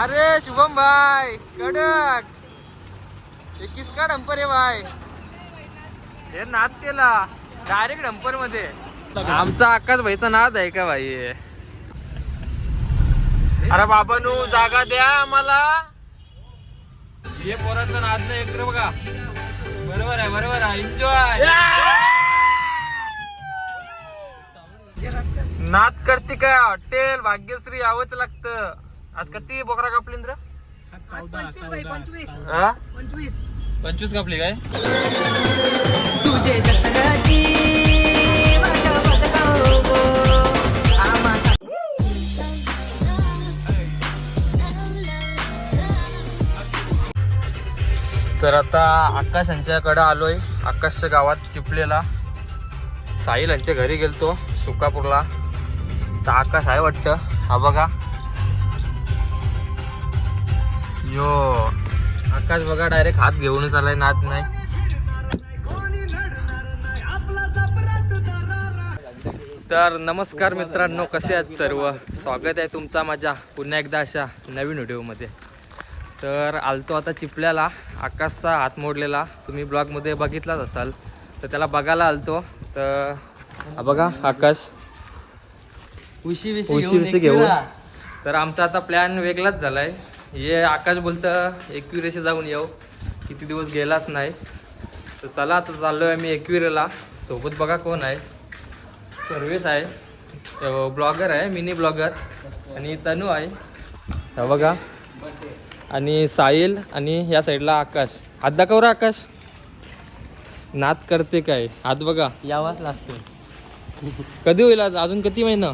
अरे शुभम भाई कडक. हे किसका डंपर आहे भाई? हे नाद केला. डायरेक्ट डंपरमध्ये. आमचा आकाश भाईचा नाद आहे का भाई? अरे बाबा नू जागा द्या आम्हाला. हे पोराचं नाद नाही इकडे बघा. बरोबर आहे बरोबर आहे. एन्जॉय नाद करते काय हॉटेल भाग्यश्री यावंच लागतं. आज किती बोकरा कापली इंद्र पंचवीस पंचवीस. हा? पंचवीस. पंचवीस कापली काय? तर आता आकाश यांच्याकडे आलोय. आकाशच्या गावात चिपलेला. साहिल यांच्या घरी गेलतो सुकापूरला. तर आकाश आहे वाटतं. हा बघा. यो आकाश बघा डायरेक्ट हात घेऊनच आलाय नाद नाही. तर नमस्कार मित्रांनो कसे आहेत सर्व? स्वागत आहे तुमचा माझ्या पुन्हा एकदा अशा नवीन व्हिडिओमध्ये. तर आलतो आता चिपल्याला आकाशचा हात मोडलेला. तुम्ही ब्लॉगमध्ये बघितलाच असाल तर त्याला बघायला आलतो. तर बघा आकाश. उशी उशी विशी घेऊन. तर आमचा आता प्लॅन वेगळाच झालाय. हे आकाश बोलतं एकविरेशी जाऊन येऊ. किती दिवस गेलाच नाही. तर चला आता चाललोय आम्ही एकविरेला. सोबत बघा कोण आहे. सर्वेश आहे. ब्लॉगर आहे मिनी ब्लॉगर. आणि तनू आहे. हा बघा. आणि साहिल आणि या साईडला आकाश. हात दाखव रे आकाश. नात करते काय? हात बघा. यावाच लागतो कधी होईल आज? अजून किती महिना?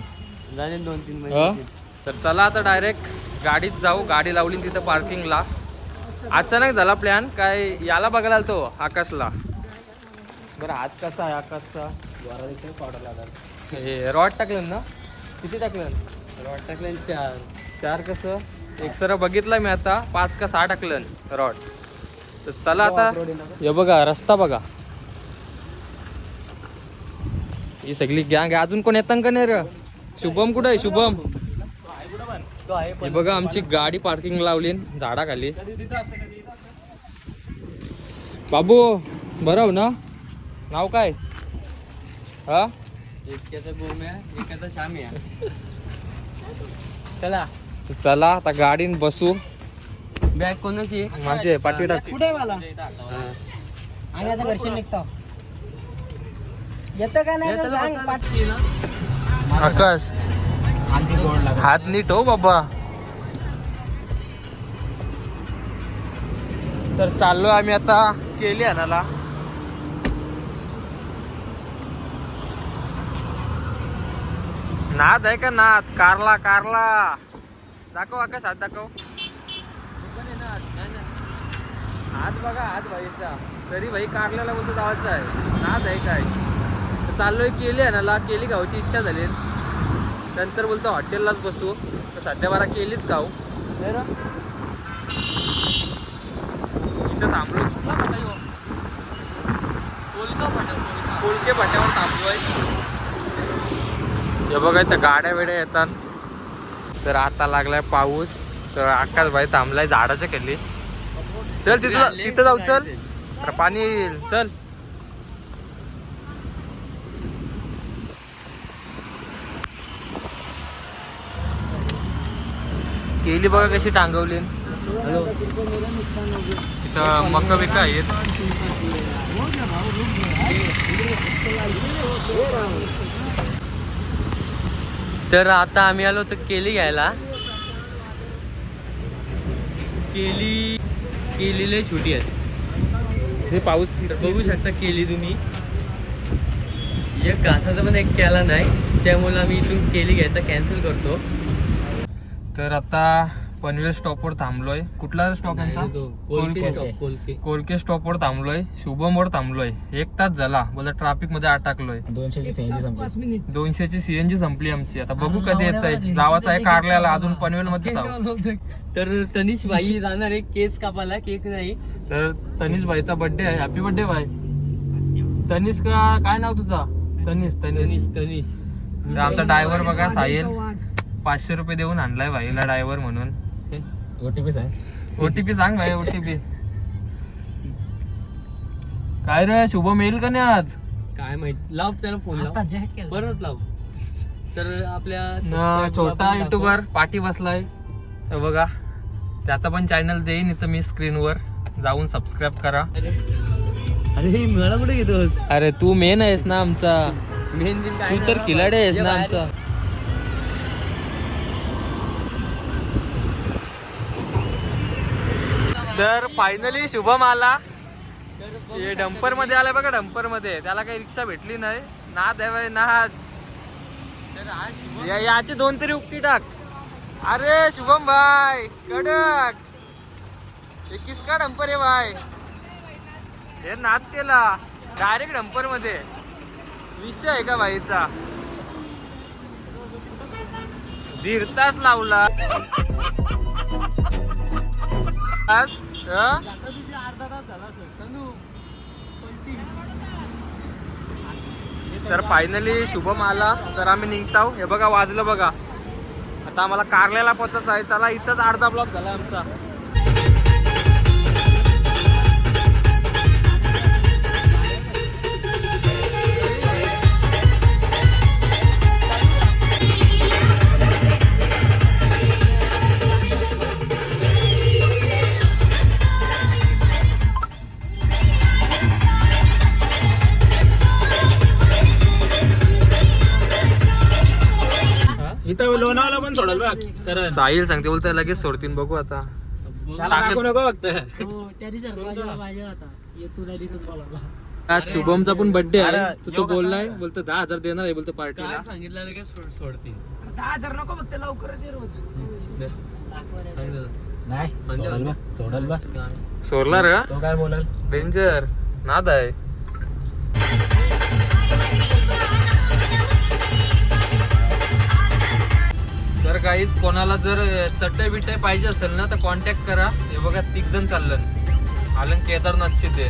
झाले दोन तीन? महिने. तर चला आता डायरेक्ट गाडीत जाऊ गाडी लावली तिथं पार्किंगला अचानक झाला प्लॅन काय याला बघायला आलतो आकाशला. बरं आज कसा आहे आकाशचा? हे रॉड टाकलं ना? किती टाकलं रॉड टाकले चार. चार कसं? एक सर बघितला मी आता पाच का सहा टाकलं रॉड तर चला आता. हे बघा रस्ता बघा. ही सगळी गँग अजून कोण येतं का नाही रे? शुभम कुठं आहे? शुभम. तो आहे हे बघा आमची गाडी पार्किंग लावली झाडाखाली. बाबू बरं हो ना? नाव काय? हा? चला. तर चला आता गाडीन बसू. बॅग कोणाची माझे पाठी टाक. कुठे मला? आम्ही आता घरशी निघतो. येतं का नाही? तर सांग पाठ आकाश. हात नीट हो बाबा. तर चाललो आम्ही आता केली आणाला नाद आहे का नाद? कारला कारला. दाखव आकाश हात दाखव. हात बघा हात भाईचा. तरी भाई कारल्याला बोलतो जावायचा आहे. नाद आहे काय? चाललोय केली आणाला केली गावची इच्छा झाली. नंतर बोलतो हॉटेललाच बसू. तर सध्या मला केलीच खाऊ? इथं थांबलो. ह्यो? कोलके फाट्यावर थांबलोय. हे बघा इथं गाड्या वेड्या येतात. तर आता लागलाय पाऊस. तर आकाश भाई थांबलाय झाडाच्या खाली. चल तिथं तिथं जाऊ चल. पाणी येईल. चल. केली बघा कशी टांगवली. तिथं मका बिका आहेत. तर आता आम्ही आलो तर केली घ्यायला. केली केलीले छोटी आहेत. हे पाऊस बघू शकता केली तुम्ही. एक घासाचा पण एक केला नाही. त्यामुळे आम्ही इथून केली घ्यायचा कॅन्सल करतो. तर आता पनवेल स्टॉपवर थांबलोय. कुठला स्टॉप यांचा? कोलके स्टॉपवर थांबलोय. शुभमवर थांबलोय. एक तास झाला. बोला ट्रॅफिकमध्ये अटकलोय पाच मिनिट दोनशेची सीएनजी संपली आमची. आता बघू कधी येत आहे जावाचा आहे कारल्याला अजून पनवेल मध्ये जाऊ तर तनिष बाई जाणार आहे. केस कापायला. केक नाही. तर तनिष भाईचा बर्थडे आहे. हॅपी बर्थडे भाई. तनिष का काय नाव तुझा? तनिष तनिष. तनिष आमचा ड्रायव्हर बघा साहिल. पाचशे रुपये देऊन आणलाय भाईला ड्रायव्हर म्हणून. ओटीपी सांग ओटीपी सांग भाई ओटीपी काय रे शुभम येईल का नाही आज? काय माहीत. लाव त्याला फोन लाव. आता जॅकेट केलं. परत लाव. तर आपल्या छोटा. युट्यूबर पाठी बसलाय. हे बघा त्याचा पण चॅनल देईन इथं मी स्क्रीनवर जाऊन सबस्क्राईब करा. अरे मला कुठे घेतोस? अरे तू मेन आहेस ना आमचा. मेन तू तर खिलाडी आहेस ना. आमचा. तर फायनली शुभम आला. हे डंपरमध्ये आलाय बघा डंपरमध्ये. त्याला काही रिक्षा भेटली नाही. ना आहे ना या- याची दोन तरी उपटी टाक. अरे शुभम भाई कडक. एकीस का डंपर आहे भाई? हे नाद केला. डायरेक्ट डंपरमध्ये. विषय आहे का बाईचा दीड तास लावला. तास, तर फायनली शुभम आला तर आम्ही निघताव हो. हे. बघा वाजलं बघा. आता आम्हाला कारल्याला पोचायचं आहे. चला इथंच अर्धा ब्लॉक झाला आमचा. बघ करण. साहिल सांगते बोलते लगेच सोडतीन बघू आता. त्याला नको फक्त. हो पाहिजे होता बोलावला आज शुभमचा पण बड्डे आहे. तर तो कसा? बोललाय बोलतो दहा हजार देणार आहे बोलतो काय पार्टीला सांगितलं लगेच सोड- सोडतील दहा हजार नको लवकरच रोज. सांगितलं. नाही सोडल बघ सोडल बघ काय? सोडला रे तो काय बोलल? डेंजर नाद आहे. तर काहीच कोणाला जर चटई बिटई पाहिजे असेल ना तर कॉन्टॅक्ट करा. हे बघा तिघ जण चाललं आलं केदारनाथचे ते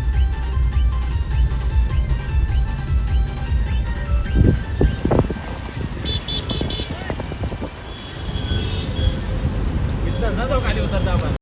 ना तो खाली उतरता आपण.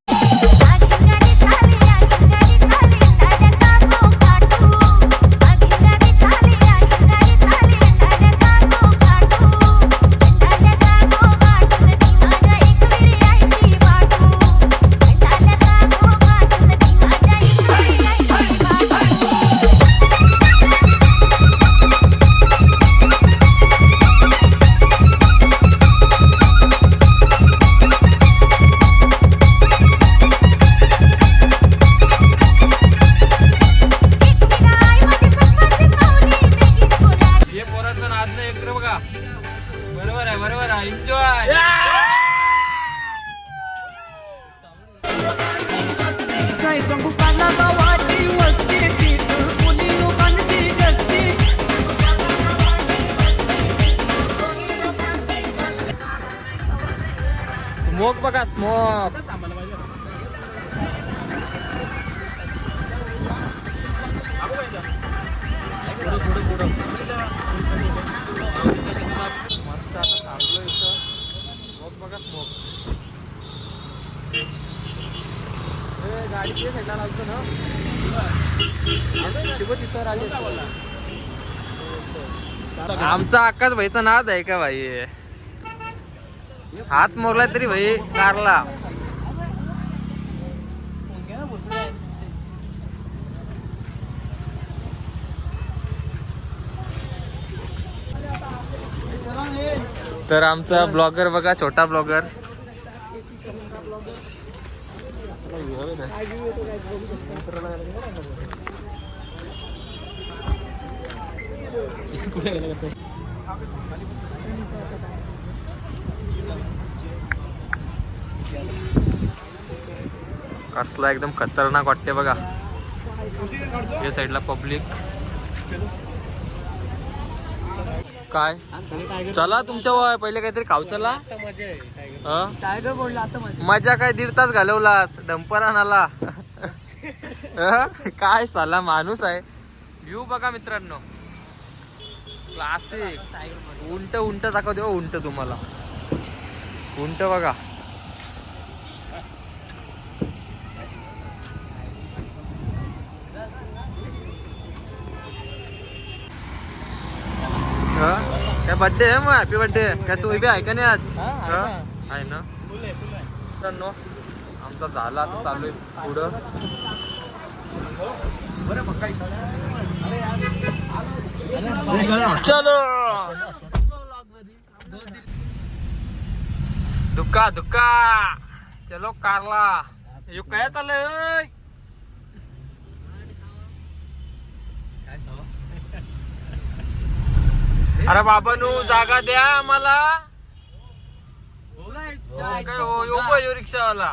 स्मोक बघा स्मोक. मस्त आता थांबलो इथं. स्मोक बघा स्मोक. साईडला लावतो ना. आमचा आकाश भाईचा नाद आहे का भाई? हात मोरला तरी भाई कारला. तर आमचा ब्लॉगर बघा छोटा ब्लॉगर. कसला एकदम खतरनाक वाटते बघा. या साईडला पब्लिक. काय? चला तुमच्या व- पहिले काहीतरी खाऊ चला. टायगर बोलला आता मजा काय दीड तास घालवलास? डंपर आणाला. काय साला माणूस आहे. व्ह्यू बघा मित्रांनो. क्लासिक उंट उंट दाखव देऊ उंट तुम्हाला. उंट बघा. काय बर्थडे आहे मग? हॅपी बर्थडे काय सोय बी आहे का नाही आज? आहे? ना. मित्रांनो आमचा झाला आता चालू आहे पुढं. चलो! दुका दुका चलो कारला. यो काय चाललंय अरे बाबा नू जागा द्या आम्हाला. काय हो? यो बा यो रिक्षावाला.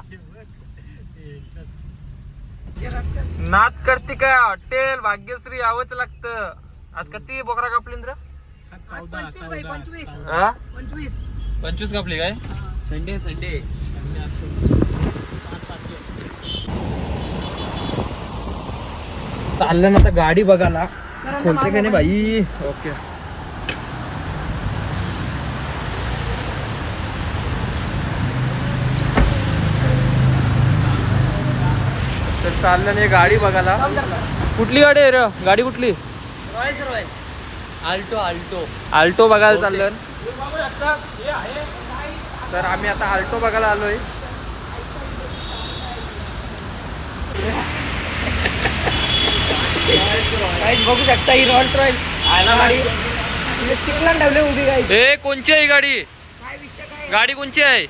नाद करते काय हॉटेल भाग्यश्री यावंच लागतं. आज किती बोकरा कापली इंद्र हा? पंचवीस. पंचवीस कापली काय? Sunday Sunday. चाललं ना आता गाडी बघायला. खोलते का नाही भाई ओके. चाललं नाही गाडी बघायला. कुठली गाडी आहे रे? गाडी कुठली? Royals royal. Alto Alto. Alto बघायला चाललं तर आम्ही आता आल्टो बघायला आलोय. बघू शकता ही रॉल्स रॉयल गाडी? चिकला ठेवले उभी ए कोणची आहे गाडी? गाडी कोणची आहे?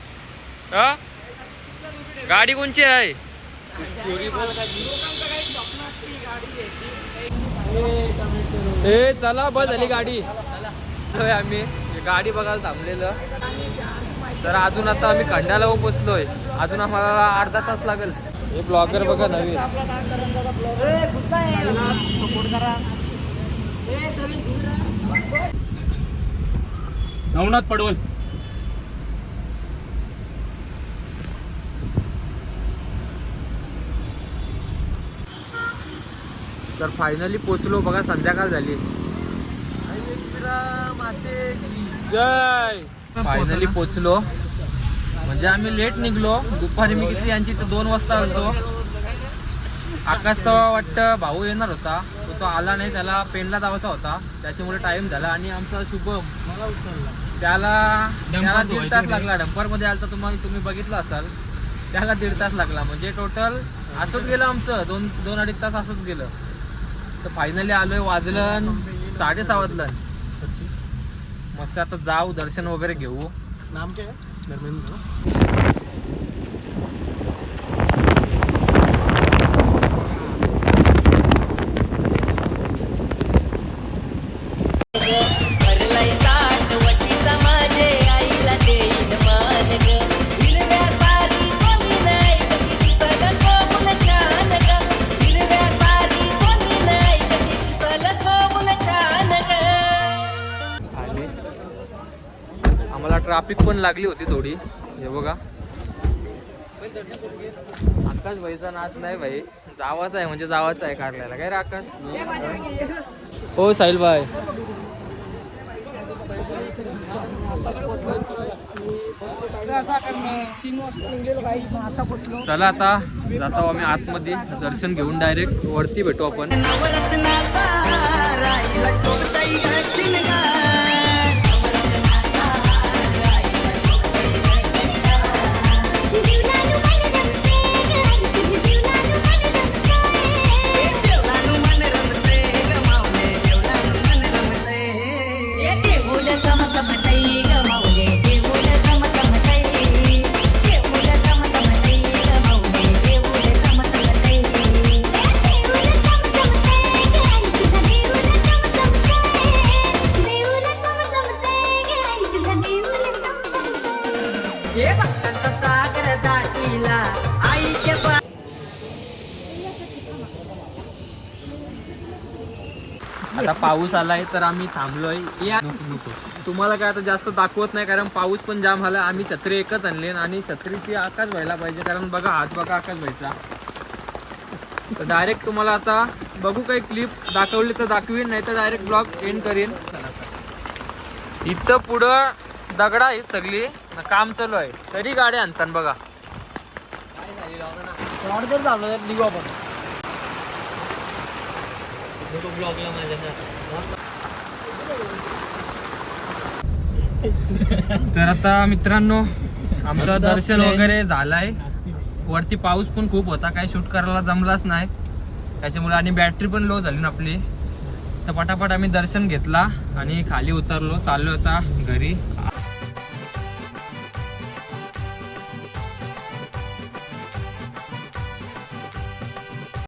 हा? गाडी कोणची आहे? ए चला बस झाली गाडी. आम्ही. गाडी बघायला थांबलेलं. तर अजून आता आम्ही खंडाला पोचलोय अजून आम्हाला अर्धा तास लागेल. हे ब्लॉगर बघा नवीन. नवनाथ पडवल. तर फायनली पोचलो बघा संध्याकाळ झाली. जय! फायनली पोचलो म्हणजे आम्ही लेट निघलो. दुपारी मी किती यांची इथं दोन वाजता आलतो. आकाश तर वाटतं भाऊ येणार होता. तो तो आला नाही त्याला पेनला जायचा होता. त्याच्यामुळे टाइम झाला आणि आमचा शुभम त्याला त्याला दीड तास लागला. डंपरमध्ये आलता तुम्हाला तुम्ही बघितलं असाल. त्याला दीड तास लागला. म्हणजे टोटल असंच गेलं आमचं. दोन दोन अडीच तास असंच गेलं. तर फायनली आलोय वाजलं साडेसहा वाजलं मस्त आता जाऊ दर्शन वगैरे घेऊ. नाम क्या? धर्मेंद्र. ट्राफिक पण लागली होती थोडी. हे बघा. आकाश भाईचा नाच नाही भाई. जावाच आहे म्हणजे जावाच आहे कारल्याला. काय रे आकाश? हो साहिल भाई. चला आता जातो आम्ही आतमध्ये. दर्शन घेऊन डायरेक्ट वरती भेटू आपण. आता पाऊस आलाय तर आम्ही थांबलोय. या. तुम्हाला काय आता जास्त दाखवत नाही कारण पाऊस पण जाम आला. आम्ही छत्री एकच आणले आणि छत्रीची आकाश व्हायला पाहिजे कारण बघा हात बघा आकाश व्हायचा. तर डायरेक्ट तुम्हाला आता बघू काही क्लिप दाखवली तर दाखवीन नाही तर डायरेक्ट ब्लॉग एंड करीन. इथं पुढं दगडा आहे सगळी. काम चालू आहे. तरी गाडी आणतात बघा. ऑर्डर झालं निघू आपण ब्लॉगला माझ्या तर आता मित्रांनो आमचं दर्शन वगैरे झालंय. वरती पाऊस पण खूप होता काही शूट करायला जमलाच नाही. त्याच्यामुळे आणि बॅटरी पण लो झाली ना आपली. तर पटापट आम्ही दर्शन घेतला आणि खाली उतरलो चाललो आता घरी.